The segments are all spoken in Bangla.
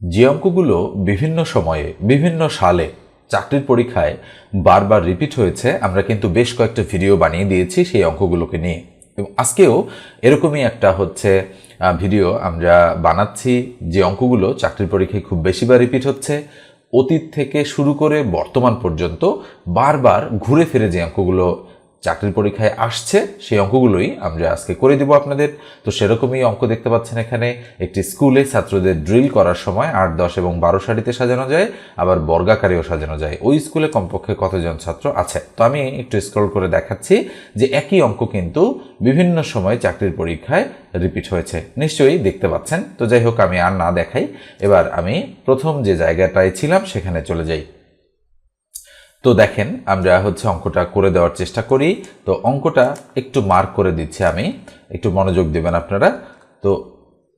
যে অঙ্কগুলো বিভিন্ন সময়ে, বিভিন্ন সালে চাকরির পরীক্ষায় বারবার রিপিট হয়েছে, আমরা কিন্তু বেশ কয়েকটা ভিডিও বানিয়ে দিয়েছি সেই অঙ্কগুলোকে নিয়ে। এবং আজকেও এরকমই একটা হচ্ছে ভিডিও আমরা বানাচ্ছি যে অঙ্কগুলো চাকরির পরীক্ষায় খুব বেশিবার রিপিট হচ্ছে, অতীত থেকে শুরু করে বর্তমান পর্যন্ত বারবার ঘুরে ফিরে যে অঙ্কগুলো চাকরির পরীক্ষায় আসছে, সেই অঙ্কগুলোই আমরা আজকে করে দিব আপনাদের। তো সেরকমই অঙ্ক দেখতে পাচ্ছেন এখানে। একটি স্কুলে ছাত্রদের ড্রিল করার সময় আট, দশ এবং বারো সারিতে সাজানো যায়, আবার বর্গাকারেও সাজানো যায়। ওই স্কুলে কমপক্ষে কতজন ছাত্র আছে? তো আমি একটু স্ক্রল করে দেখাচ্ছি যে একই অঙ্ক কিন্তু বিভিন্ন সময় চাকরির পরীক্ষায় রিপিট হয়েছে। নিশ্চয়ই দেখতে পাচ্ছেন। তো যাই হোক, আমি আর না দেখাই। এবার আমি প্রথম যে জায়গাটায় ছিলাম, সেখানে চলে যাই। তো দেখেন, আমরা হচ্ছে অঙ্কটা করে দেওয়ার চেষ্টা করি। তো অঙ্কটা একটু মার্ক করে দিচ্ছি আমি। একটু মনোযোগ দেবেন আপনারা। তো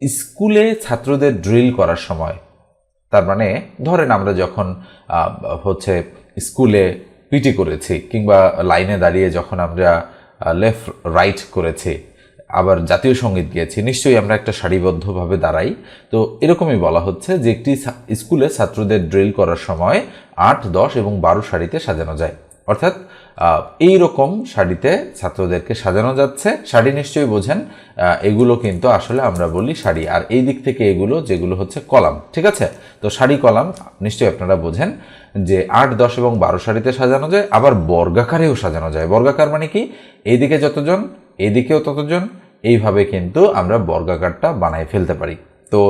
স্কুলে ছাত্রদের ড্রিল করার সময়, তার মানে ধরেন আমরা যখন হচ্ছে স্কুলে পিটি করেছি কিংবা লাইনে দাঁড়িয়ে যখন আমরা লেফট রাইট করেছি আবার জাতীয় সংগীত গিয়েছি, নিশ্চয়ই আমরা একটা সারিবদ্ধভাবে দাঁড়াই। তো এরকমই বলা হচ্ছে যে একটি স্কুলে ছাত্রদের ড্রিল করার সময় আট, দশ এবং বারো সারিতে সাজানো যায়। অর্থাৎ এই রকম শাড়িতে ছাত্রদেরকে সাজানো যাচ্ছে। শাড়ি নিশ্চয়ই বোঝেন এগুলো কিন্তু আসলে আমরা বলি শাড়ি আর এই দিক থেকে এগুলো, যেগুলো হচ্ছে কলাম, ঠিক আছে? তো শাড়ি কলাম, নিশ্চয়ই আপনারা বোঝেন যে আট, দশ এবং বারো শাড়িতে সাজানো যায়, আবার বর্গাকারেও সাজানো যায়। বর্গাকার মানে কি? এইদিকে যতজন এইদিকেও ততজন, এইভাবে কিন্তু আমরা বর্গাকারটা বানায় ফেলতে পারি। তো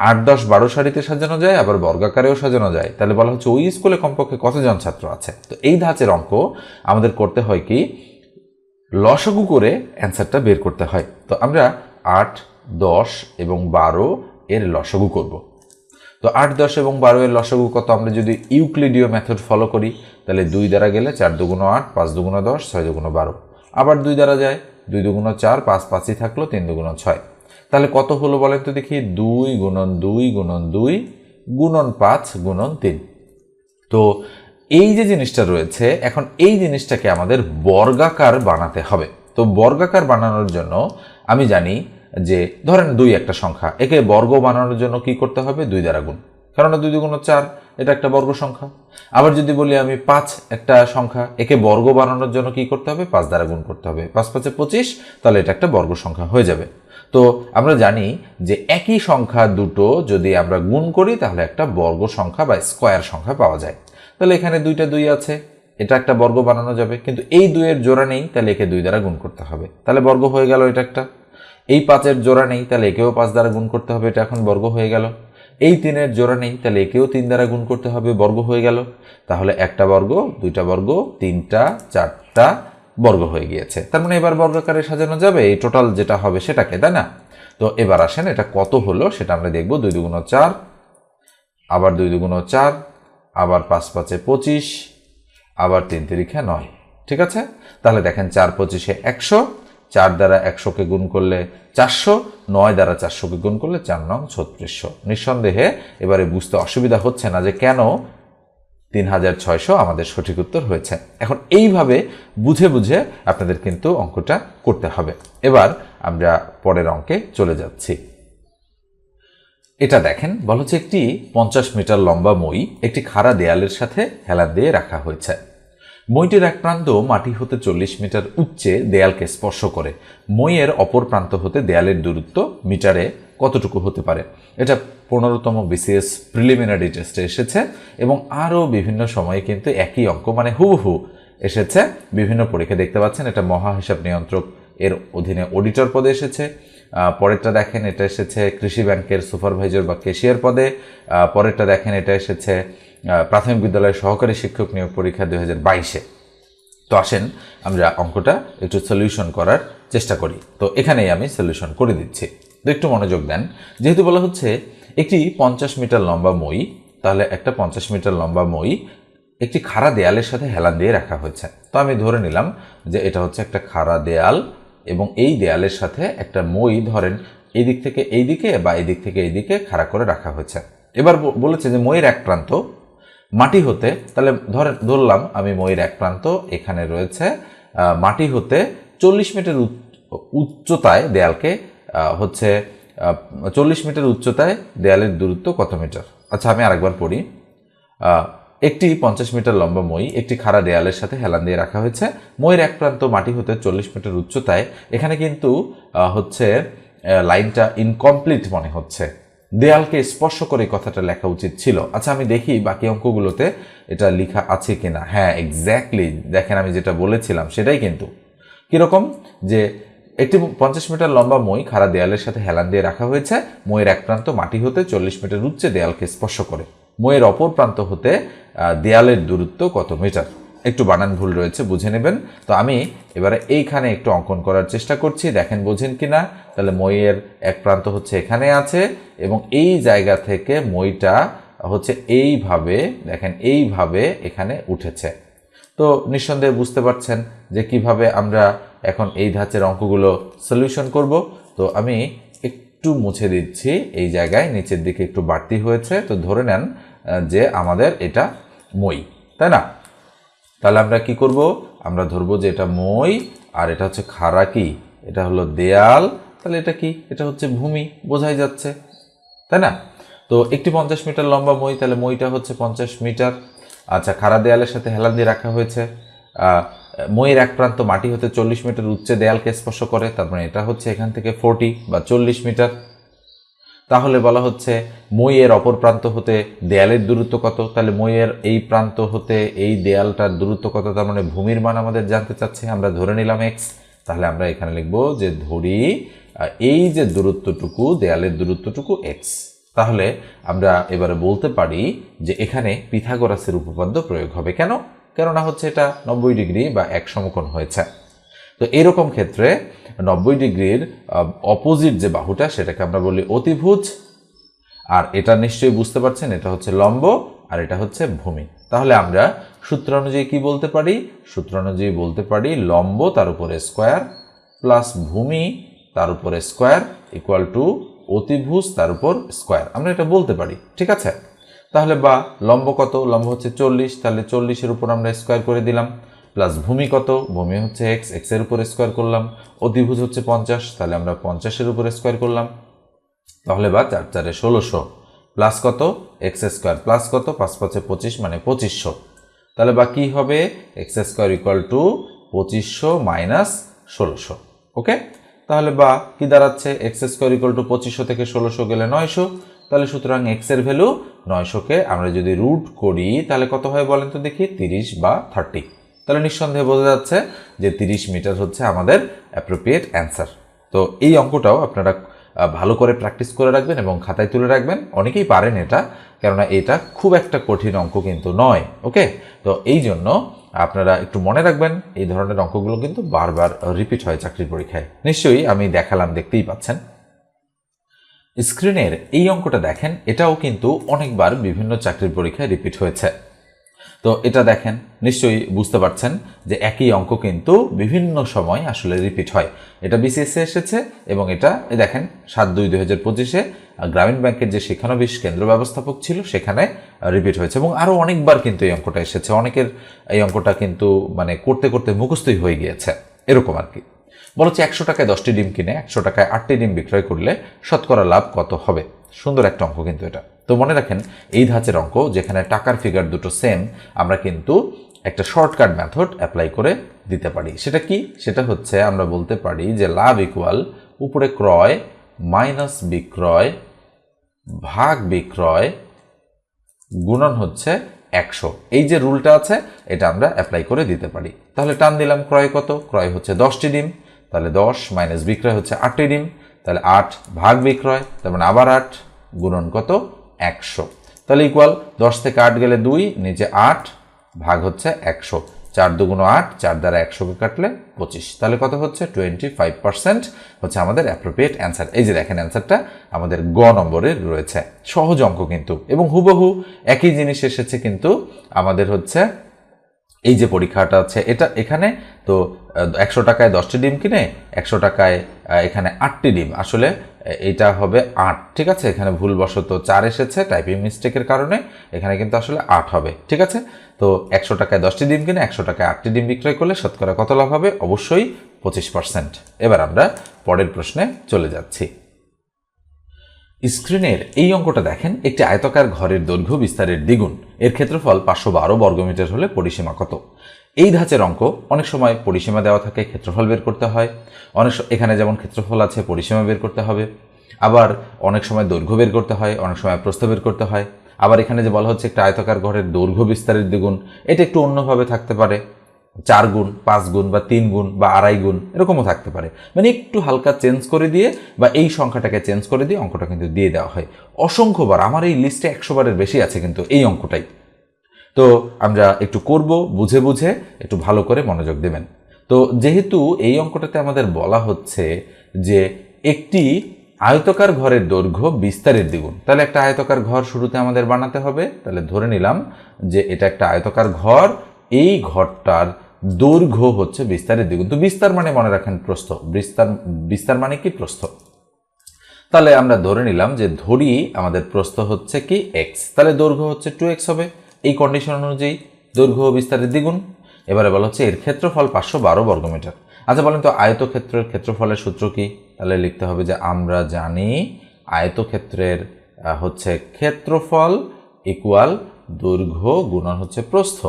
আট, দশ, বারো সারিতে সাজানো যায়, আবার বর্গাকারেও সাজানো যায়। তাহলে বলা হচ্ছে ওই স্কুলে কমপক্ষে কতজন ছাত্র আছে? তো এই ধাঁচের অঙ্ক আমাদের করতে হয় কি, লসাগু করে অ্যান্সারটা বের করতে হয়। তো আমরা আট, দশ এবং বারো এর লসাগু করব। তো আট, দশ এবং বারো এর লসাগু কত? আমরা যদি ইউক্লিডীয় মেথড ফলো করি, তাহলে দুই দ্বারা গেলে চার দুগুণ আট, পাঁচ দুগুণ দশ, ছয় দুগুণ বারো। আবার দুই দ্বারা যায়, দুই দুগুণ চার, পাঁচ পাঁচই থাকল, তিন দুগুণ ছয়। তাহলে কত হলো বলেন তো দেখি, দুই গুণন দুই গুণন দুই, গুণন পাঁচ গুণন তিন। তো এই যে জিনিসটা রয়েছে, এখন এই জিনিসটাকে আমাদের বর্গাকার বানাতে হবে। তো বর্গাকার বানানোর জন্য আমি জানি যে, ধরেন দুই একটা সংখ্যা, একে বর্গ বানানোর জন্য কি করতে হবে? দুই দ্বারা গুণ। কারণ দুই দুগুণ চার এটা একটা বর্গ সংখ্যা। আবার যদি বলি আমি পাঁচ একটা সংখ্যা, একে বর্গ বানানোর জন্য কি করতে হবে? পাঁচ দ্বারা গুণ করতে হবে। পাঁচ পাঁচে পঁচিশ, তাহলে এটা একটা বর্গ সংখ্যা হয়ে যাবে। তো আমরা জানি যে একই সংখ্যা দুটো যদি আমরা গুণ করি, তাহলে একটা বর্গ সংখ্যা বা স্কোয়ার সংখ্যা পাওয়া যায়। তাহলে এখানে দুইটা দুই আছে, এটা একটা বর্গ বানানো যাবে। কিন্তু এই দুইয়ের জোড়া নেই, তাহলে একে দুই দ্বারা গুণ করতে হবে। তাহলে বর্গ হয়ে গেল এটা একটা। এই পাঁচের জোড়া নেই, তাহলে একেও পাঁচ দ্বারা গুণ করতে হবে, এটা এখন বর্গ হয়ে গেল। এই তিনের জোড়া নেই, তাহলে একেও তিন দ্বারা গুণ করতে হবে, বর্গ হয়ে গেল। তাহলে একটা বর্গ, দুইটা বর্গ, তিনটা, চারটা বর্গ হয়ে গিয়েছে। তার মানে এবার বর্গাকারে সাজানো যাবে, এই টোটাল যেটা হবে সেটাকে, তাই না? তো এবার আসেন, এটা কত হলো সেটা আমরা দেখব, দুই দুগুণ চার, আবার দুই দুগুণ চার, আবার পাঁচ পাঁচে পঁচিশ, আবার তিন তিরিখে নয়, ঠিক আছে? তাহলে দেখেন চার পঁচিশে একশো চার দ্বারা একশোকে গুণ করলে চারশো, নয় দ্বারা চারশোকে গুণ করলে চার নং ছত্রিশশো। নিঃসন্দেহে এবারে বুঝতে অসুবিধা হচ্ছে না যে কেন তিন হাজার ছয়শো আমাদের সঠিক উত্তর হয়েছে। এখন এইভাবে বুঝে বুঝে আপনাদের কিন্তু অঙ্কটা করতে হবে। এবার আমরা পরের অঙ্কে চলে যাচ্ছি। এটা দেখেন, বলা হচ্ছে একটি পঞ্চাশ মিটার লম্বা মই একটি খাড়া দেয়ালের সাথে হেলান দিয়ে রাখা হয়েছে। মইটির এক প্রান্ত মাটি হতে চল্লিশ মিটার উচ্চে দেয়ালকে স্পর্শ করে। মইয়ের অপর প্রান্ত হতে দেয়ালের দূরত্ব মিটারে কতটুকু হতে পারে? এটা পনেরোতম বিসিএস প্রিলিমিনারি টেস্টে এসেছে এবং আরও বিভিন্ন সময়ে কিন্তু একই অঙ্ক মানে হুবহু এসেছে। বিভিন্ন পরীক্ষা দেখতে পাচ্ছেন, এটা মহা হিসাব নিয়ন্ত্রক এর অধীনে অডিটর পদে এসেছে। পরেরটা দেখেন, এটা এসেছে কৃষি ব্যাংকের সুপারভাইজার বা কেশিয়ার পদে। পরেরটা দেখেন, এটা এসেছে প্রাথমিক বিদ্যালয়ের সহকারী শিক্ষক নিয়োগ পরীক্ষা দুই হাজার বাইশে। তো আসেন, আমরা অঙ্কটা একটু সলিউশন করার চেষ্টা করি। তো এখানেই আমি সলিউশন করে দিচ্ছি। তো একটু মনোযোগ দেন। যেহেতু বলা হচ্ছে একটি পঞ্চাশ মিটার লম্বা মই, তাহলে একটা পঞ্চাশ মিটার লম্বা মই একটি খাড়া দেয়ালের সাথে হেলান দিয়ে রাখা হয়েছে। তো আমি ধরে নিলাম যে এটা হচ্ছে একটা খাড়া দেয়াল এবং এই দেয়ালের সাথে একটা মই ধরেন এই দিক থেকে এই দিকে বা এই দিক থেকে এই দিকে খাড়া করে রাখা হয়েছে। এবার বলেছে যে মইয়ের এক প্রান্ত মাটি হতে, তাহলে ধরে, ধরলাম আমি ময়ূর এক প্রান্ত, এখানে রয়েছে মাটি হতে চল্লিশ মিটার উচ্চ- উচ্চতায় দেয়ালকে হচ্ছে চল্লিশ মিটার উচ্চতায় দেয়ালের দূরত্ব কত মিটার আচ্ছা আমি আরেকবার পড়ি। একটি পঞ্চাশ মিটার লম্বা মই, একটি খাড়া দেয়ালের সাথে হেলান দিয়ে রাখা হয়েছে। মইয়ের এক প্রান্ত মাটি হতে চল্লিশ মিটার উচ্চতায়, এখানে কিন্তু হচ্ছে লাইনটা ইনকমপ্লিট মনে হচ্ছে। দেয়ালকে স্পর্শ করে কথাটা লেখা উচিত ছিল। আচ্ছা আমি দেখি বাকি অঙ্কগুলোতে এটা লেখা আছে কিনা। হ্যাঁ এক্স্যাক্টলি দেখেন আমি যেটা বলেছিলাম সেটাই কিন্তু। কীরকম? যে একটি পঞ্চাশ মিটার লম্বা মই খাড়া দেয়ালের সাথে হেলান দিয়ে রাখা হয়েছে। মইয়ের এক প্রান্ত মাটি হতে চল্লিশ মিটার উচ্চে দেয়ালকে স্পর্শ করে। মইয়ের অপর প্রান্ত হতে দেয়ালের দূরত্ব কত মিটার? একটু বানান ভুল রয়েছে, বুঝে নেবেন। তো আমি এবারে এইখানে একটু অঙ্কন করার চেষ্টা করছি, দেখেন বোঝেন কি না তাহলে মইয়ের এক প্রান্ত হচ্ছে এখানে আছে এবং এই জায়গা থেকে মইটা হচ্ছে এইভাবে, দেখেন এইভাবে এখানে উঠেছে। তো নিঃসন্দেহে বুঝতে পারছেন যে কীভাবে আমরা এখন এই ধাঁচের অঙ্কগুলো সলিউশন করব। তো আমি একটু মুছে দিচ্ছি, এই জায়গায় নিচের দিকে একটু বাড়তি হয়েছে। তো ধরে নেন যে আমাদের এটা মই, তাই না? তাহলে আমরা কি করব? আমরা ধরবো যে এটা মই আর এটা হচ্ছে খাড়া কি? এটা হলো দেয়াল। তাহলে এটা কি? এটা হচ্ছে ভূমি। বোঝাই যাচ্ছে। তাই না? তো একটি পঞ্চাশ মিটার লম্বা মই, তাহলে মইটা হচ্ছে পঞ্চাশ মিটার। আচ্ছা খাড়া দেয়ালের সাথে হেলান দিয়ে রাখা হয়েছে। মইয়ের এক প্রান্ত মাটি হতে চল্লিশ মিটার উচ্চে দেয়ালকে স্পর্শ করে, তার মানে এটা হচ্ছে এখান থেকে ফোরটি বা চল্লিশ মিটার। তাহলে বলা হচ্ছে মইয়ের অপর প্রান্ত হতে দেয়ালের দূরত্ব কত? তাহলে মইয়ের এই প্রান্ত হতে এই দেয়ালটার দূরত্ব কত? তার মানে ভূমির মান আমাদের জানতে চাচ্ছে, আমরা ধরে নিলাম এক্স তাহলে আমরা এখানে লিখব যে ধরি এই যে দূরত্বটুকু, দেয়ালের দূরত্বটুকু এক্স তাহলে আমরা এবারে বলতে পারি যে এখানে পিথাগোরাসের উপপাদ্য প্রয়োগ হবে কেন? কেননা হচ্ছে এটা নব্বই ডিগ্রি বা এক সমকোণ হয়েছে। তো এরকম ক্ষেত্রে নব্বই ডিগ্রির অপোজিট যে বাহুটা, সেটাকে আমরা বলি অতিভুজ। আর এটা নিশ্চয়ই বুঝতে পারছেন, এটা হচ্ছে লম্ব আর এটা হচ্ছে ভূমি। তাহলে আমরা সূত্র অনুযায়ী কি বলতে পারি? সূত্র অনুযায়ী বলতে পারি লম্ব তার উপরে স্কোয়ার প্লাস ভূমি তার উপরে স্কোয়ার ইকুয়াল টু অতিভুজ তার উপর স্কোয়ার আমরা এটা বলতে পারি, ঠিক আছে? তাহলে বা লম্ব কত? লম্ব হচ্ছে চল্লিশ, তাহলে চল্লিশের উপর আমরা স্কোয়ার করে দিলাম। প্লাস ভূমি কত? ভূমি হচ্ছে এক্স এক্সের উপর স্কোয়ার করলাম। অতিভুজ হচ্ছে পঞ্চাশ, তাহলে আমরা পঞ্চাশের উপর স্কোয়ার করলাম। তাহলে বা চার, চারে ষোলোশো। প্লাস কত? এক্স স্কোয়ার প্লাস কত? পাঁচ পাঁচে পঁচিশ মানে পঁচিশশো। তাহলে বা কী হবে? এক্স স্কোয়ার ইকুয়াল টু পঁচিশশো মাইনাস ষোলোশো। ওকে তাহলে বা কি দাঁড়াচ্ছে? এক্স স্কোয়ার ইকুয়াল টু পঁচিশশো থেকে ষোলোশো গেলে নয়শো। তাহলে সুতরাং এক্সের ভ্যালু নয়শোকে আমরা যদি রুট করি, তাহলে কত হয় বলেন তো দেখি? তিরিশ বা থার্টি তাহলে নিঃসন্দেহে বোঝা যাচ্ছে যে তিরিশ মিটার হচ্ছে আমাদের অ্যাপ্রোপ্রিয়েট অ্যান্সার তো এই অঙ্কটাও আপনারা ভালো করে প্র্যাকটিস করে রাখবেন এবং খাতায় তুলে রাখবেন। অনেকেই পারেন এটা, কেননা এটা খুব একটা কঠিন অঙ্ক কিন্তু নয় ওকে তো এই জন্য আপনারা একটু মনে রাখবেন, এই ধরনের অঙ্কগুলো কিন্তু বারবার রিপিট হয় চাকরির পরীক্ষায়। নিশ্চয়ই আমি দেখালাম, দেখতেই পাচ্ছেন। স্ক্রিনের এই অঙ্কটা দেখেন, এটাও কিন্তু অনেকবার বিভিন্ন চাকরির পরীক্ষায় রিপিট হয়েছে। তো এটা দেখেন, নিশ্চয়ই বুঝতে পারছেন যে একই অঙ্ক কিন্তু বিভিন্ন সময় আসলে রিপিট হয়। এটা বিসিএসে এসেছে এবং এটা দেখেন, সাত দুই দুই হাজার পঁচিশে গ্রামীণ ব্যাংকের যে শিক্ষানবিশ কেন্দ্র ব্যবস্থাপক ছিল, সেখানে রিপিট হয়েছে এবং আরও অনেকবার কিন্তু এই অঙ্কটা এসেছে। অনেকের এই অঙ্কটা কিন্তু মানে করতে করতে মুখস্থই হয়ে গিয়েছে। এরকম আর কি। বলছে একশো টাকায় দশটি ডিম কিনে, একশো টাকায় আটটি ডিম বিক্রয় করলে শতকরা লাভ কত হবে? সুন্দর একটা অঙ্ক কিন্তু এটা। তো মনে রাখেন, এই ধাঁচের অঙ্ক যেখানে টাকার ফিগার দুটো সেম আমরা কিন্তু একটা শর্টকাট মেথড অ্যাপ্লাই করে দিতে পারি। সেটা কি? সেটা হচ্ছে আমরা বলতে পারি যে লাভ ইকুয়াল উপরে ক্রয় মাইনাস বিক্রয় ভাগ বিক্রয় গুণন হচ্ছে একশো। এই যে রুলটা আছে, এটা আমরা অ্যাপ্লাই করে দিতে পারি। তাহলে টান দিলাম, ক্রয় কত? ক্রয় হচ্ছে দশটি ডিম। তাহলে দশ মাইনাস বিক্রয় হচ্ছে আটটি ডিম। তাহলে আট ভাগ বিক্রয়, তার মানে আবার আট, গুণন কত? একশো। তাহলে ইকুয়াল দশ থেকে আট গেলে দুই, নিচে আট, ভাগ হচ্ছে একশো। চার দুগুণ আট, চার দ্বারা একশোকে কাটলে পঁচিশ। তাহলে কত হচ্ছে? টোয়েন্টি ফাইভ পার্সেন্ট হচ্ছে আমাদের অ্যাপ্রোপ্রিয়েট অ্যান্সার এই যে দেখেন অ্যান্সারটা আমাদের গ নম্বরে রয়েছে। সহজ অঙ্ক কিন্তু। এবং হুবহু একই জিনিস এসেছে কিন্তু আমাদের হচ্ছে এই যে পরীক্ষাটা আছে, এটা এখানে তো একশো টাকায় দশটি ডিম কিনে, একশো টাকায় এখানে আটটি ডিম। আসলে এটা হবে আট, ঠিক আছে? এখানে ভুলবশত চার এসেছে টাইপিং মিস্টেকের কারণে এখানে কিন্তু আসলে আট হবে, ঠিক আছে? তো একশো টাকায় দশটি ডিম কিনে, একশো টাকায় আটটি ডিম বিক্রয় করলে শতকরা কত লাভ হবে? অবশ্যই পঁচিশ পার্সেন্ট এবার আমরা পরের প্রশ্নে চলে যাচ্ছি। স্ক্রিনের এই অঙ্কটা দেখেন, একটি আয়তাকার ঘরের দৈর্ঘ্য বিস্তারের দ্বিগুণ। এর ক্ষেত্রফল পাঁচশো বারো বর্গমিটার হলে পরিসীমা কত? এই ধাঁচের অঙ্ক অনেক সময় পরিসীমা দেওয়া থাকে, ক্ষেত্রফল বের করতে হয়। অনেক এখানে যেমন ক্ষেত্রফল আছে, পরিসীমা বের করতে হবে। আবার অনেক সময় দৈর্ঘ্য বের করতে হয়, অনেক সময় প্রস্থ বের করতে হয়। আবার এখানে যে বলা হচ্ছে একটা আয়তাকার ঘরের দৈর্ঘ্য বিস্তারের দ্বিগুণ, এটা একটু অন্যভাবে থাকতে পারে। চার গুণ, পাঁচ গুণ বা তিন গুণ বা আড়াই গুণ, এরকমও থাকতে পারে। মানে একটু হালকা চেঞ্জ করে দিয়ে বা এই সংখ্যাটাকে চেঞ্জ করে দিয়ে অঙ্কটা কিন্তু দিয়ে দেওয়া হয়। অসংখ্যবার, আমার এই লিস্টে একশো বারের বেশি আছে কিন্তু এই অঙ্কটাই। তো আমরা একটু করব, বুঝে বুঝে একটু ভালো করে মনোযোগ দেবেন। তো যেহেতু এই অঙ্কটাতে আমাদের বলা হচ্ছে যে একটি আয়তকার ঘরের দৈর্ঘ্য বিস্তারের দ্বিগুণ। তাহলে একটা আয়তকার ঘর শুরুতে আমাদের বানাতে হবে। তাহলে ধরে নিলাম যে এটা একটা আয়তকার ঘর, এই ঘরটার দৈর্ঘ্য হচ্ছে বিস্তারের দ্বিগুণ। তো বিস্তার মানে মনে রাখেন প্রস্থ। বিস্তার বিস্তার মানে কি প্রস্থ? তাহলে আমরা ধরে নিলাম যে ধরি আমাদের প্রস্থ হচ্ছে কি এক্স তাহলে দৈর্ঘ্য হচ্ছে টু এক্স হবে। এই কন্ডিশন অনুযায়ী দৈর্ঘ্য বিস্তারের দ্বিগুণ। এবারে বলা হচ্ছে এর ক্ষেত্রফল পাঁচশো বারো বর্গমিটার। আচ্ছা বলেন তো, আয়তক্ষেত্রের ক্ষেত্রফলের সূত্র কি? তাহলে লিখতে হবে যে আমরা জানি আয়তক্ষেত্রের হচ্ছে ক্ষেত্রফল ইকুয়াল দৈর্ঘ্য গুণন হচ্ছে প্রস্থ।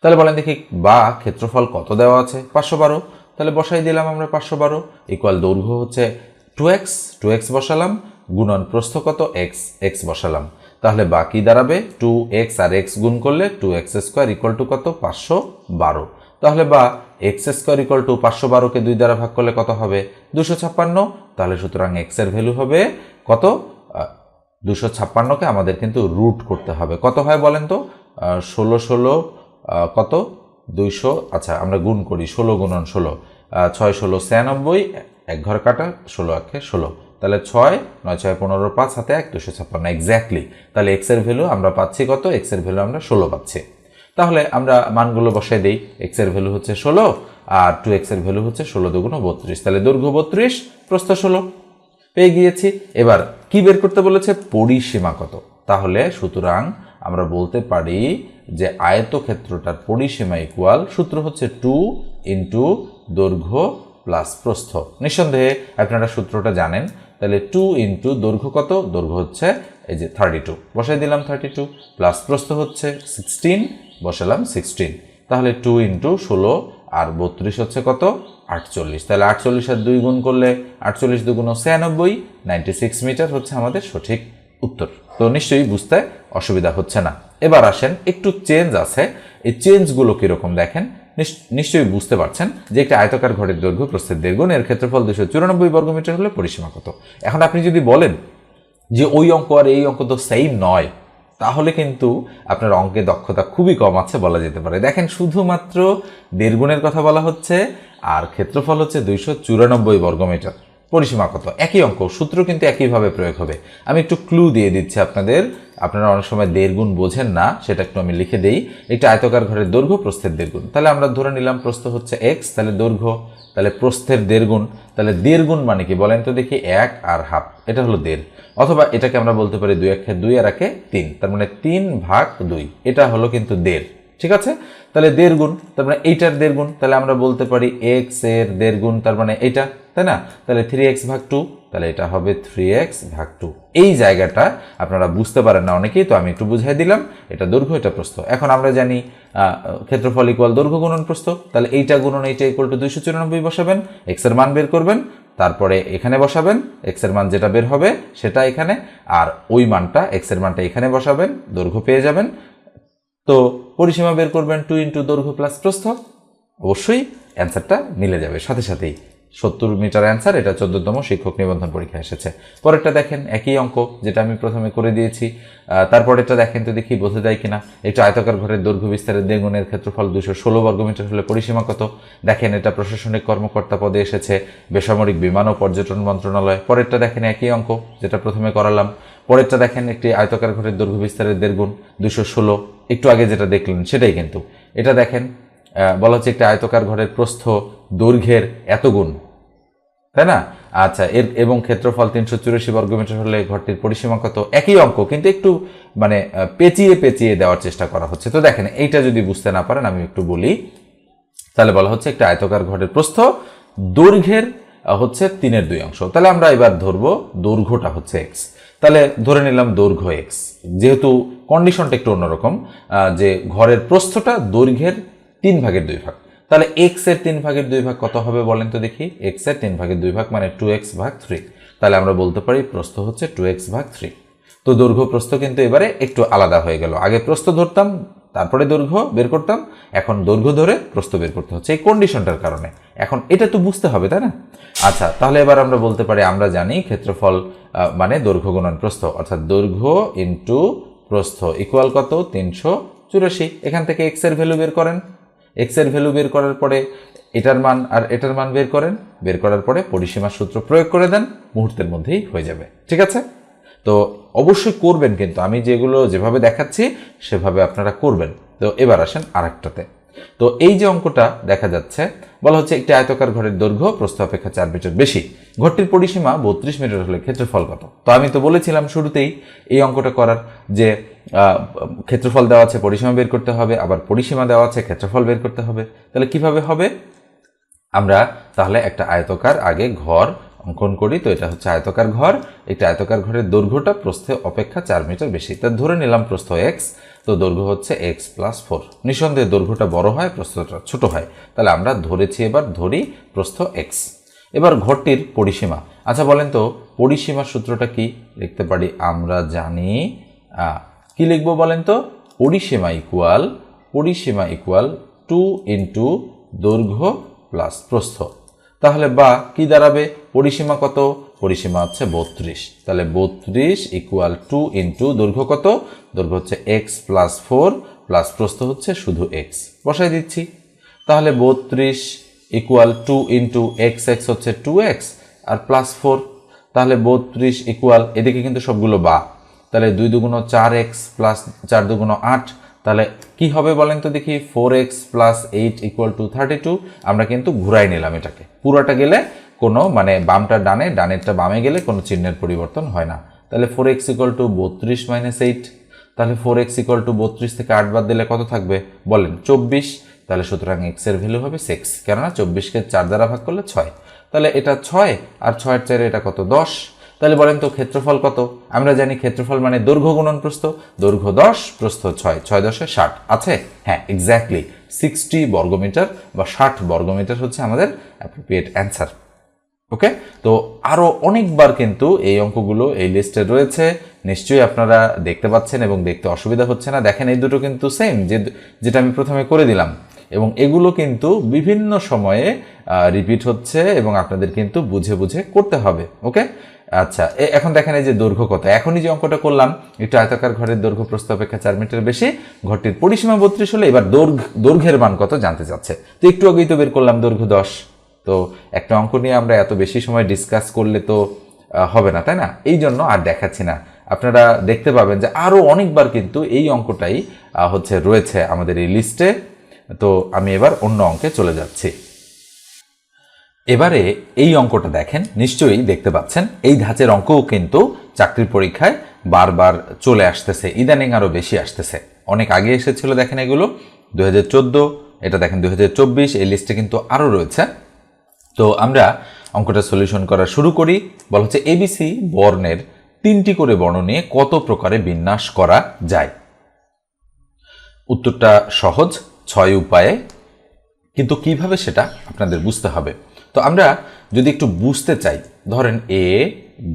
তাহলে বলেন দেখি, বা ক্ষেত্রফল কত দেওয়া আছে? পাঁচশো বারো। তাহলে বসাই দিলাম আমরা পাঁচশো বারো। ইকুয়াল দৈর্ঘ্য হচ্ছে টু এক্স টু এক্স বসালাম, গুণন প্রস্থ কত? এক্স এক্স বসালাম। তাহলে বাকি দাঁড়াবে টু এক্স আর এক্স গুণ করলে two x square equal to কত? পাঁচশো বারো। তাহলে বা এক্স স্কোয়ার ইকুয়াল টু পাঁচশো বারোকে দুই দ্বারা ভাগ করলে কত হবে? দুশো ছাপ্পান্ন। তাহলে সুতরাং এক্সের ভ্যালু হবে কত? দুশো ছাপ্পান্নকে আমাদের কিন্তু রুট করতে হবে। কত হয় বলেন তো? ষোলো ষোলো কত? দুইশো। আচ্ছা আমরা গুণ করি ষোলো গুণন ষোলো। ছয়, ষোলো, ছিয়ানব্বই। এক ঘর কাটা, ষোলো একে ষোলো। তাহলে ছয়, নয়, ছয়, পনেরো, পাঁচ হাতে এক, দুশো ছাপ্পান্ন এক্স্যাক্টলি তাহলে এক্সের ভ্যালু আমরা পাচ্ছি কত? এক্সের ভ্যালু আমরা ষোলো পাচ্ছি। তাহলে আমরা মানগুলো বসাই দিই। এক্সের ভ্যালু হচ্ছে ষোলো, আর টু এক্সের ভ্যালু হচ্ছে ষোলো দুগুণ বত্রিশ। তাহলে দৈর্ঘ্য বত্রিশ, প্রস্থ ষোলো। পেয়ে গিয়েছি। এবার কি বের করতে বলেছে? পরিসীমা কত? তাহলে সুতরাং আমরা বলতে পারি যে আয়তক্ষেত্রটার পরিসীমা ইকুয়াল সূত্র হচ্ছে টু ইন্টু দৈর্ঘ্য প্লাস প্রস্থ। নিঃসন্দেহে আপনারা সূত্রটা জানেন। তাহলে টু ইন্টু দৈর্ঘ্য কত? দৈর্ঘ্য হচ্ছে এই যে থার্টি টু বসাই দিলাম থার্টি টু প্লাস প্রস্থ হচ্ছে সিক্সটিন বসালাম সিক্সটিন তাহলে টু ইন্টু ষোলো আর বত্রিশ হচ্ছে কত? আটচল্লিশ। তাহলে আটচল্লিশ আর দুই গুণ করলে আটচল্লিশ দুগুণ ছিয়ানব্বই নাইনটি সিক্স মিটার হচ্ছে আমাদের সঠিক উত্তর। তো নিশ্চয়ই বুঝতে অসুবিধা হচ্ছে না। এবার আসেন, একটু চেঞ্জ আছে। এই চেঞ্জগুলো কীরকম দেখেন? নিশ্চয়ই বুঝতে পারছেন যে একটি আয়তকার ঘরের দৈর্ঘ্য প্রস্থের দীর্ঘ এর ক্ষেত্রফল দুশো চুরানব্বই বর্গমিটার হলে পরিসীমা কত? এখন আপনি যদি বলেন যে ওই অঙ্ক আর এই অঙ্ক তো সেইম নয়, তাহলে কিন্তু আপনার অঙ্কে দক্ষতা খুবই কম আছে বলা যেতে পারে। দেখেন, শুধুমাত্র দেড়গুণের কথা বলা হচ্ছে, আর ক্ষেত্রফল হচ্ছে দুইশো চুরানব্বই বর্গমিটার। পরিসীমা কত? একই অঙ্ক, সূত্র কিন্তু একইভাবে প্রয়োগ হবে। আমি একটু ক্লু দিয়ে দিচ্ছি আপনাদের। আপনারা অনেক সময় দেড় গুণ বোঝেন না, সেটা একটু আমি লিখে দিই। একটা আয়তকার ঘরের দৈর্ঘ্য, প্রস্থের দেড় গুণ তাহলে আমরা ধরে নিলাম প্রস্থ হচ্ছে এক্স তাহলে দৈর্ঘ্য, তাহলে প্রস্থের দেড় গুণ তাহলে দেড় গুণ মানে কি বলেন তো দেখি, এক আর হাফ। এটা হলো দেড়। অথবা এটাকে আমরা বলতে পারি দুই একে দুই আর একে তিন। তার মানে তিন ভাগ দুই। এটা হলো কিন্তু দেড়। ঠিক আছে? তাহলে দেড় গুণ তার মানে এইটার দেড় গুণ তাহলে আমরা বলতে পারি এক্সের দেড় গুণ তার মানে এইটা তাই না? তাহলে থ্রি এক্স ভাগ টু তাহলে এটা হবে থ্রি এক্স ভাগ টু এই জায়গাটা আপনারা বুঝতে পারেন না অনেকেই, তো আমি একটু বুঝাই দিলাম, এটা দৈর্ঘ্য, এটা প্রস্থ। এখন আমরা জানি ক্ষেত্রফল ইকুয়াল দৈর্ঘ্য গুণন প্রস্থ। তাহলে এইটা গুণন, এইটা ইকুয়াল টু দুইশো চুরানব্বই বসাবেন এক্সের মান বের করবেন, তারপরে এখানে বসাবেন এক্সের মান যেটা বের হবে সেটা এখানে, আর ওই মানটা এক্সের মানটা এখানে বসাবেন, দৈর্ঘ্য পেয়ে যাবেন। তো পরিসীমা বের করবেন টু ইন্টু দৈর্ঘ্য প্লাস প্রস্থ। অবশ্যই অ্যান্সারটা মিলে যাবে সাথে সাথেই। সত্তর মিটার অ্যান্সার এটা চোদ্দতম শিক্ষক নিবন্ধন পরীক্ষা এসেছে। পরেরটা দেখেন, একই অঙ্ক যেটা আমি প্রথমে করে দিয়েছি। তারপরেরটা দেখেন তো দেখি বোঝা যায় কিনা। একটা আয়তকার ঘরের দৈর্ঘ্য বিস্তারের দ্বিগুণের ক্ষেত্রফল দুশো ষোলো বর্গমিটার হলে পরিসীমা কত? দেখেন, এটা প্রশাসনিক কর্মকর্তা পদে এসেছে, বেসামরিক বিমান ও পর্যটন মন্ত্রণালয়। পরেরটা দেখেন, একই অঙ্ক যেটা প্রথমে করালাম। পরেরটা দেখেন, একটি আয়তকার ঘরের দৈর্ঘ্য বিস্তারের দেড়গুণ দুশো ষোলো। একটু আগে যেটা দেখলেন সেটাই কিন্তু। এটা দেখেন বলা হচ্ছে একটা আয়তকার ঘরের প্রস্থ দৈর্ঘ্যের এত গুণ। তাই না? আচ্ছা এর এবং ক্ষেত্রফল তিনশো চুরাশি বর্গমিটার হলে ঘরটির পরিসীমা কত? একই অঙ্ক, কিন্তু একটু মানে পেঁচিয়ে পেঁচিয়ে দেওয়ার চেষ্টা করা হচ্ছে। তো দেখেন, এইটা যদি বুঝতে না পারেন, আমি একটু বলি। তাহলে বলা হচ্ছে একটা আয়তকার ঘরের প্রস্থ দৈর্ঘ্যের হচ্ছে তিনের দুই অংশ। তাহলে আমরা এবার ধরবো দৈর্ঘ্যটা হচ্ছে এক্স তাহলে ধরে নিলাম দৈর্ঘ্য এক্স যেহেতু কন্ডিশনটা একটু অন্যরকম যে ঘরের প্রস্থটা দৈর্ঘ্যের তিন ভাগের দুই ভাগ। তাহলে এক্সের তিন ভাগের দুই ভাগ কত হবে বলেন তো দেখি? এক্সের তিন ভাগের দুই ভাগ মানে টু এক্স ভাগ থ্রি তাহলে আমরা বলতে পারি প্রস্থ হচ্ছে টু এক্স ভাগ থ্রি তো দৈর্ঘ্য প্রস্থ কিন্তু এবারে একটু আলাদা হয়ে গেল। আগে প্রস্থ ধরতাম, তারপরে দৈর্ঘ্য বের করতাম, এখন দৈর্ঘ্য ধরে প্রস্থ বের করতে হচ্ছে। এই কন্ডিশনটার কারণে। এখন এটা তো বুঝতে হবে, তাই না? আচ্ছা তাহলে এবার আমরা বলতে পারি, আমরা জানি ক্ষেত্রফল মানে দৈর্ঘ্য গুণন প্রস্থ। অর্থাৎ দৈর্ঘ্য ইন্টু প্রস্থ ইকুয়াল কত? তিনশো চুরাশি। এখান থেকে এক্সের ভ্যালু বের করেন। এক্সের ভ্যালু বের করার পরে এটার মান আর এটার মান বের করেন, বের করার পরে পরিসীমার সূত্র প্রয়োগ করে দেন, মুহূর্তের মধ্যেই হয়ে যাবে। ঠিক আছে? তো অবশ্যই করবেন কিন্তু, আমি যেগুলো যেভাবে দেখাচ্ছি, সেভাবে আপনারা করবেন। তো এবার আসেন আরেকটাতে। তো এই যে অঙ্কটা দেখা যাচ্ছে বলা হচ্ছে একটি আয়তকার ঘরের দৈর্ঘ্য, প্রস্থ অপেক্ষা চার মিটার বেশি। ঘরটির পরিসীমা বত্রিশ মিটার হলে ক্ষেত্রফল কত? তো আমি তো বলেছিলাম শুরুতেই এই অঙ্কটা করার যে ক্ষেত্রফল দেওয়া আছে পরিসীমা বের করতে হবে, আবার পরিসীমা দেওয়া আছে ক্ষেত্রফল বের করতে হবে। তাহলে কীভাবে হবে? আমরা তাহলে একটা আয়তকার আগে ঘর অঙ্কন করি, তো এটা হচ্ছে আয়তকার ঘর। একটা আয়তকার ঘরের দৈর্ঘ্যটা প্রস্থে অপেক্ষা চার মিটার বেশি। তা ধরে নিলাম প্রস্থ এক্স তো দৈর্ঘ্য হচ্ছে এক্স প্লাস ফোর নিঃসন্দেহে দৈর্ঘ্যটা বড় হয়, প্রস্থটা ছোট হয়। তাহলে আমরা ধরেছি এবার, ধরি প্রস্থ এক্স এবার ঘরটির পরিসীমা। আচ্ছা বলেন তো পরিসীমার সূত্রটা কি? লিখতে পারি, আমরা জানি কি লিখব বলেন তো? পরিসীমা ইকুয়াল পরিসীমা ইকুয়াল টু ইন্টু দৈর্ঘ্য প্লাস প্রস্থ। তাহলে বা কি দাঁড়াবে? পরিসীমা কত? পরিসীমা হচ্ছে বত্রিশ। তাহলে বত্রিশ ইকুয়াল টু ইন্টু দৈর্ঘ্য কত? দৈর্ঘ্য হচ্ছে এক্স প্লাস ফোর প্লাস প্রস্থ হচ্ছে শুধু এক্স বসাই দিচ্ছি। তাহলে বত্রিশ equal to into x x হচ্ছে টু এক্স আর প্লাস ফোর তাহলে বত্রিশ ইকুয়াল এদিকে কিন্তু সবগুলো বা। তাহলে দুই দুগুণ চার এক্স প্লাস চার দুগুণ আট তাহলে কি হবে বলেন তো দেখি? Four x plus eight equal to thirty two আমরা কিন্তু ঘুরাই নিলাম এটাকে। পুরোটা গেলে কোনো মানে বামটা ডানে, ডানেরটা বামে গেলে কোনো চিহ্নের পরিবর্তন হয় না। তাহলে ফোর এক্স ইকুয়াল টু বত্রিশ মাইনাস এইট তাহলে ফোর এক্স ইকুয়াল টু বত্রিশ থেকে আট বাদ দিলে কত থাকবে? বলেন চব্বিশ, তাহলে সুতরাং এক্সের ভ্যালু হবে সিক্স কেননা চব্বিশকে চার দ্বারা ভাগ করলে ছয়। তাহলে এটা ছয়, আর ছয়ের চারে এটা কত? দশ। তাহলে বলেন তো ক্ষেত্রফল কত? আমরা জানি ক্ষেত্রফল মানে দৈর্ঘ্য গুণন প্রস্থ, দৈর্ঘ্য দশ, প্রস্থ ছয় ছয় দশে ষাট। আছে? হ্যাঁ এক্স্যাক্টলি সিক্সটি বর্গমিটার বা ষাট বর্গমিটার হচ্ছে আমাদের অ্যাপ্রোপ্রিয়েট অ্যান্সার ওকে তো আরও অনেকবার কিন্তু এই অঙ্কগুলো এই লিস্টে রয়েছে। নিশ্চয়ই আপনারা দেখতে পাচ্ছেন এবং দেখতে অসুবিধা হচ্ছে না। দেখেন, এই দুটো কিন্তু সেম যে যেটা আমি প্রথমে করে দিলাম। এবং এগুলো কিন্তু বিভিন্ন সময়ে রিপিট হচ্ছে এবং আপনাদের কিন্তু বুঝে বুঝে করতে হবে। ওকে আচ্ছা এখন দেখেন এই যে দৈর্ঘ্য কত। এখনই যে অঙ্কটা করলাম, একটু আয়তাকার ঘরের দৈর্ঘ্য প্রস্থ অপেক্ষা চার মিটার বেশি, ঘরটির পরিসীমা বত্রিশ হলে এবার দৈর্ঘ্য, দৈর্ঘ্যের মান কত জানতে চাচ্ছে। তো একটু আগেই তো বের করলাম দৈর্ঘ্য দশ। তো একটা অঙ্ক নিয়ে আমরা এত বেশি সময় ডিসকাস করলে তো হবে না, তাই না? এই জন্য আর দেখাচ্ছি না। আপনারা দেখতে পাবেন যে আরও অনেকবার কিন্তু এই অঙ্কটাই হচ্ছে রয়েছে আমাদের এই লিস্টে তো আমি এবার অন্য অঙ্কে চলে যাচ্ছি। এবারে এই অঙ্কটা দেখেন, নিশ্চয়ই দেখতে পাচ্ছেন। এই ধাঁচের অঙ্কও কিন্তু চাকরির পরীক্ষায় বারবার চলে আসতেছে, ইদানিং আরও বেশি আসতেছে। অনেক আগে এসেছিল দেখেন এগুলো, দুই হাজার চোদ্দ, এটা দেখেন দু হাজার চব্বিশ, এই লিস্টে কিন্তু আরও রয়েছে। তো আমরা অঙ্কটা সলিউশন করা শুরু করি। বলা হচ্ছে এবিসি বর্ণের তিনটি করে বর্ণ নিয়ে কত প্রকারে বিন্যাস করা যায়। উত্তরটা সহজ, ছয় উপায়ে। কিন্তু কীভাবে সেটা আপনাদের বুঝতে হবে? তো আমরা যদি একটু বুঝতে চাই, ধরেন এ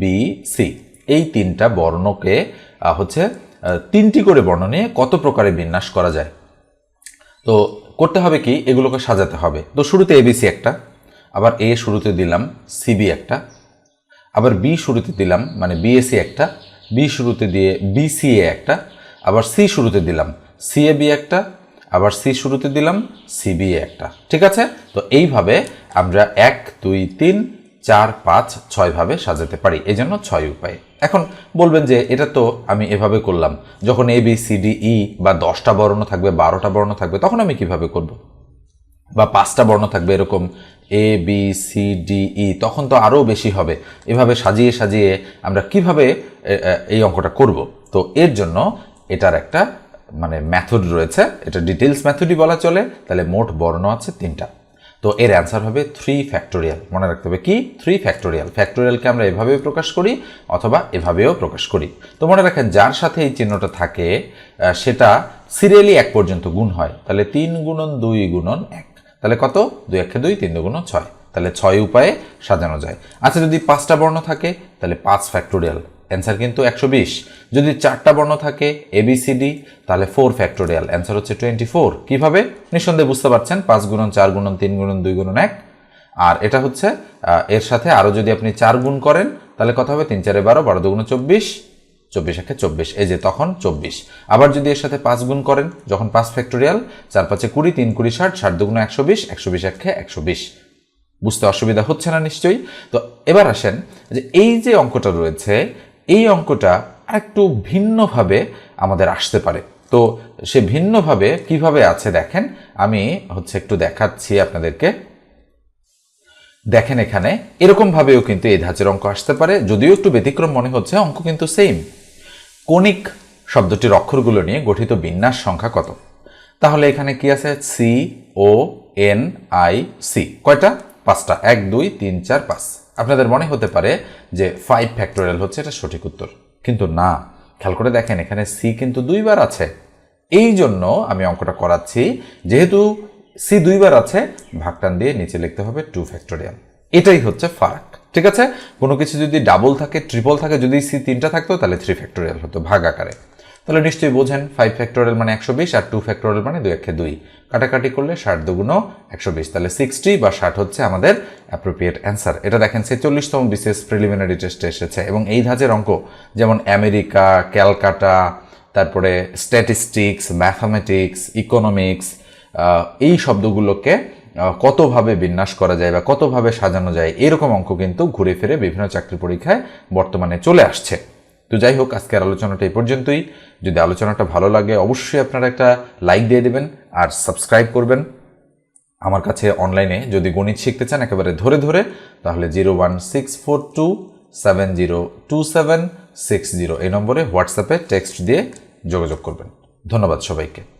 বি সি এই তিনটা বর্ণকে হচ্ছে তিনটি করে বর্ণ নিয়ে কত প্রকারে বিন্যাস করা যায়? তো করতে হবে কি, এগুলোকে সাজাতে হবে। তো শুরুতে এ এবিসি একটা, আবার এ শুরুতে দিলাম সিবি একটা, আবার বি শুরুতে দিলাম মানে বিএসসি একটা বি শুরুতে দিয়ে বিসিএ একটা, আবার সি শুরুতে দিলাম সিএবি একটা আবার সি শুরুতে দিলাম সিবিএ একটা। ঠিক আছে? তো এইভাবে আমরা এক, দুই, তিন, চার, পাঁচ, ছয় ভাবে সাজাতে পারি। এই জন্য ছয় উপায়। এখন বলবেন যে এটা তো আমি এভাবে করলাম। যখন A, B, C, D, E বা দশটা বর্ণ থাকবে, বারোটা বর্ণ থাকবে, তখন আমি কীভাবে করব? বা পাঁচটা বর্ণ থাকবে এরকম A, B, C, D, E, তখন তো আরও বেশি হবে। এভাবে সাজিয়ে সাজিয়ে আমরা কীভাবে এই অঙ্কটা করব? তো এর জন্য এটার একটা মানে মেথড রয়েছে, এটা ডিটেলস মেথডই বলা চলে, তাহলে মোট বর্ণ আছে তিনটা। তো এর অ্যান্সার হবে থ্রি ফ্যাক্টোরিয়াল মনে রাখতে হবে কি? থ্রি ফ্যাক্টোরিয়াল ফ্যাক্টোরিয়ালকে আমরা এভাবেও প্রকাশ করি, অথবা এভাবেও প্রকাশ করি। তো মনে রাখেন, যার সাথে এই চিহ্নটা থাকে সেটা সিরিয়ালি এক পর্যন্ত গুণ হয়, তাহলে তিন গুণন দুই গুণন এক। তাহলে কত? দুই একে দুই, তিন দুগুণ ছয়। তাহলে ছয় উপায়ে সাজানো যায়। আচ্ছা যদি পাঁচটা বর্ণ থাকে, তাহলে পাঁচ ফ্যাক্টোরিয়াল অ্যান্সার কিন্তু একশো বিশ। যদি চারটা বর্ণ থাকে এবিসিডি তাহলে ফোর ফ্যাক্টোরিয়াল অ্যান্সার হচ্ছে টোয়েন্টি ফোর কীভাবে? নিঃসন্দেহে বুঝতে পারছেন, পাঁচ গুণন চার গুণন তিন গুণন দুই গুণন এক। আর এটা হচ্ছে এর সাথে আরও যদি আপনি চার গুণ করেন, তাহলে কত হবে? তিন চারে বারো বারো দুগুণ চব্বিশ। চব্বিশ একে চব্বিশ। এই যে তখন চব্বিশ। আবার যদি এর সাথে পাঁচ গুণ করেন, যখন পাঁচ ফ্যাক্টোরিয়াল চার পাঁচে কুড়ি, তিন কুড়ি ষাট ষাট দুগুণ একশো বিশ একশো বিশ একে একশো বিশ। বুঝতে অসুবিধা হচ্ছে না নিশ্চয়ই? তো এবার আসেন, যে এই যে অঙ্কটা রয়েছে এই অঙ্কটা একটু ভিন্নভাবে আমাদের আসতে পারে। তো সে ভিন্নভাবে কীভাবে আছে দেখেন, আমি হচ্ছে একটু দেখাচ্ছি আপনাদেরকে। দেখেন এখানে, এরকমভাবেও কিন্তু এই ধাঁচের অঙ্ক আসতে পারে, যদিও একটু ব্যতিক্রম মনে হচ্ছে, অঙ্ক কিন্তু সেম কণিক শব্দটির অক্ষরগুলো নিয়ে গঠিত বিন্যাস সংখ্যা কত? তাহলে এখানে কি আছে? C O N I C কয়টা? পাঁচটা। এক, দুই, তিন, চার, পাঁচ। আপনাদের মনে হতে পারে যে ফাইভ ফ্যাক্টোরিয়াল হচ্ছে এটা সঠিক উত্তর। কিন্তু না, খেয়াল করে দেখেন, এখানে সি কিন্তু দুইবার আছে। এই জন্য আমি অঙ্কটা করাচ্ছি, যেহেতু সি দুইবার আছে, ভাগটান দিয়ে নিচে লিখতে হবে টু ফ্যাক্টোরিয়াল এটাই হচ্ছে ফারাক, ঠিক আছে? কোনো কিছু যদি ডাবল থাকে ট্রিপল থাকে, যদি সি তিনটা থাকতো, তাহলে থ্রি ফ্যাক্টোরিয়াল হতো ভাগ আকারে তাহলে নিশ্চয়ই বোঝেন ফাইভ ফ্যাক্টোরিয়াল মানে একশো বিশ আর টু ফ্যাক্টোরিয়াল মানে দুই একে দুই। কাটাকাটি করলে ষাট দুগুণ একশো বিশ, তাহলে সিক্সটি বা ষাট হচ্ছে আমাদের অ্যাপ্রোপ্রিয়েট অ্যান্সার এটা দেখেন, ছেচল্লিশতম বিশেষ প্রিলিমিনারি টেস্টে এসেছে এবং এই ধাঁচের অঙ্ক, যেমন আমেরিকা, ক্যালকাটা, তারপরে স্ট্যাটিস্টিক্স ম্যাথামেটিক্স ইকোনমিক্স এই শব্দগুলোকে কতভাবে বিন্যাস করা যায় বা কতভাবে সাজানো যায়, এরকম অঙ্ক কিন্তু ঘুরে ফিরে বিভিন্ন চাকরি পরীক্ষায় বর্তমানে চলে আসছে। তো যাই হোক, আজকের আলোচনাটা এই পর্যন্তই। যদি আলোচনাটা ভালো লাগে, অবশ্যই আপনারা একটা লাইক দিয়ে দেবেন আর সাবস্ক্রাইব করবেন। আমার কাছে অনলাইনে যদি গণিত শিখতে চান একেবারে ধরে ধরে, তাহলে zero one six four two seven zero two seven six zero এই নম্বরে হোয়াটসঅ্যাপে টেক্সট দিয়ে যোগাযোগ করবেন। ধন্যবাদ সবাইকে।